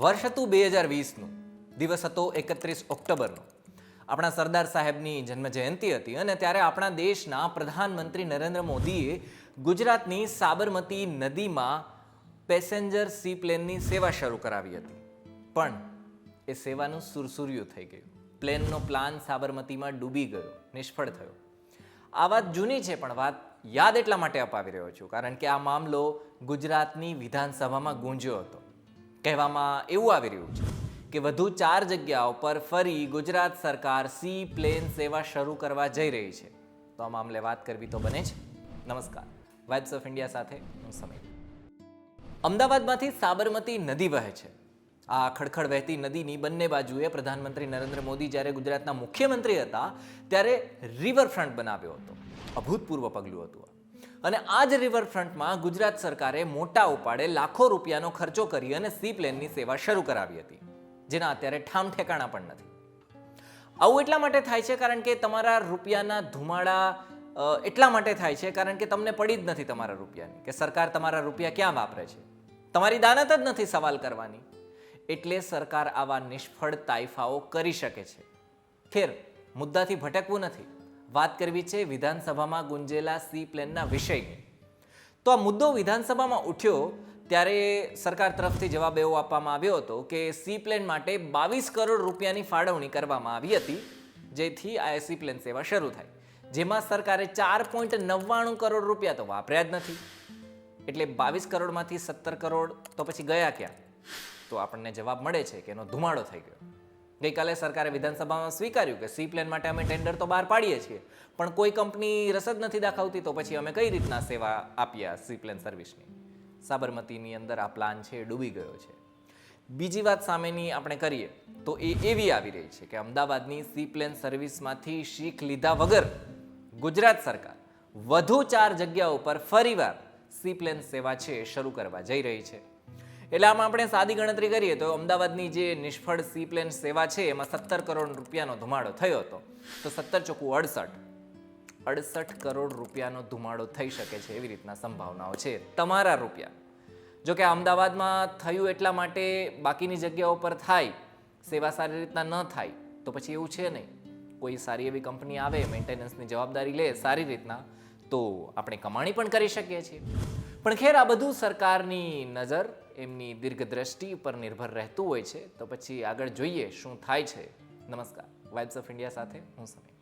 વર્ષ હતું બે હજાર વીસનું. દિવસ હતો એકત્રીસ ઓક્ટોબરનો. આપણા સરદાર સાહેબની જન્મ જયંતિ હતી અને ત્યારે આપણા દેશના પ્રધાનમંત્રી નરેન્દ્ર મોદીએ ગુજરાતની સાબરમતી નદીમાં પેસેન્જર સી પ્લેનની સેવા શરૂ કરાવી હતી. પણ એ સેવાનું સુરસુર્યું થઈ ગયું. પ્લેનનો પ્લાન સાબરમતીમાં ડૂબી ગયો, નિષ્ફળ થયો. આ વાત જૂની છે, પણ વાત યાદ એટલા માટે અપાવી રહ્યો છું, કારણ કે આ મામલો ગુજરાતની વિધાનસભામાં ગુંજ્યો હતો. કહેવામાં એવું આવી રહ્યું છે કે વધુ ચાર જગ્યાઓ પર ફરી ગુજરાત સરકાર સી પ્લેન સેવા શરૂ કરવા જઈ રહી છે. તો આ મામલે વાત કરવી તો બને છે નમસ્કાર. વાઇબ્સ ઓફ ઇન્ડિયા સાથે હું સમય અમદાવાદમાંથી સાબરમતી નદી વહે છે. આ ખડખડ વહેતી નદીની બંને બાજુએ પ્રધાનમંત્રી નરેન્દ્ર મોદી જ્યારે ગુજરાતના મુખ્યમંત્રી હતા ત્યારે રિવરફ્રન્ટ બનાવ્યો હતો. અભૂતપૂર્વ પગલું હતું. અને આ જ રિવરફ્રન્ટમાં ગુજરાત સરકારે મોટા ઉપાડે લાખો રૂપિયાનો ખર્ચો કરી અને સી પ્લેનની સેવા શરૂ કરાવી હતી, જેના અત્યારે ઠામ ઠેકાણા પણ નથી. આવું એટલા માટે થાય છે કારણ કે તમારા રૂપિયાના ધુમાડા એટલા માટે થાય છે કારણ કે તમને પડી જ નથી તમારા રૂપિયાની, કે સરકાર તમારા રૂપિયા ક્યાં વાપરે છે? તમારી દાનત જ નથી સવાલ કરવાની. એટલે સરકાર આવા નિષ્ફળ તાઇફાઓ કરી શકે છે. ખેર, મુદ્દાથી ભટકવું નથી. વાત કરવી છે વિધાનસભામાં ગુંજેલા સી પ્લેનના વિષયની. તો આ મુદ્દો વિધાનસભામાં ઉઠ્યો ત્યારે સરકાર તરફથી જવાબ એવો આપવામાં આવ્યો હતો કે સી પ્લેન માટે બાવીસ કરોડ રૂપિયાની ફાળવણી કરવામાં આવી હતી, જેથી આ સી પ્લેન સેવા શરૂ થાય. જેમાં સરકારે ચાર પોઈન્ટ નવ્વાણું કરોડ રૂપિયા તો વાપર્યા જ નથી. એટલે બાવીસ કરોડમાંથી સત્તર કરોડ તો પછી ગયા ક્યાં? તો આપણને જવાબ મળે છે કે એનો ધુમાડો થઈ ગયો. ગઈકાલે સરકારે વિધાનસભામાં સ્વીકાર્યું કે સી પ્લેન માટે અમે ટેન્ડર તો બહાર પાડીએ છીએ, પણ કોઈ કંપની રસદ નથી દાખવતી, તો પછી અમે કઈ રીતના સેવા આપીએ આ સી પ્લેન સર્વિસની? સાબરમતીની અંદર આ પ્લાન છે ડૂબી ગયો છે. બીજી વાત સામેની આપણે કરીએ, તો એ એવી આવી રહી છે કે અમદાવાદની સી પ્લેન સર્વિસમાંથી શીખ લીધા વગર ગુજરાત સરકાર વધુ ચાર જગ્યાઓ પર ફરીવાર સી પ્લેન સેવા છે શરૂ કરવા જઈ રહી છે. એટલે આમાં આપણે સાદી ગણતરી કરીએ તો અમદાવાદની જે નિષ્ફળ સી પ્લેન સેવા છે, એમાં સત્તર કરોડ રૂપિયાનો ધુમાડો થયો હતો. તો સત્તર ચોખ્ખું અડસઠ. અડસઠ કરોડ રૂપિયાનો ધુમાડો થઈ શકે છે એવી રીતના સંભાવનાઓ છે તમારા રૂપિયા. જો કે અમદાવાદમાં થયું એટલા માટે બાકીની જગ્યાઓ પર થાય, સેવા સારી રીતના ન થાય, તો પછી એવું છે નહીં. કોઈ સારી એવી કંપની આવે, મેન્ટેનન્સની જવાબદારી લે સારી રીતના, તો આપણે કમાણી પણ કરી શકીએ છીએ. પણ ખેર, આ બધું સરકારની નજર, એમની દીર્ઘદ્રષ્ટિ પર નિર્ભર રહેતું હોય છે. તો પછી આગળ જોઈએ શું થાય છે. નમસ્કાર. વાઇબ્સ ઓફ ઇન્ડિયા સાથે હું સમીર.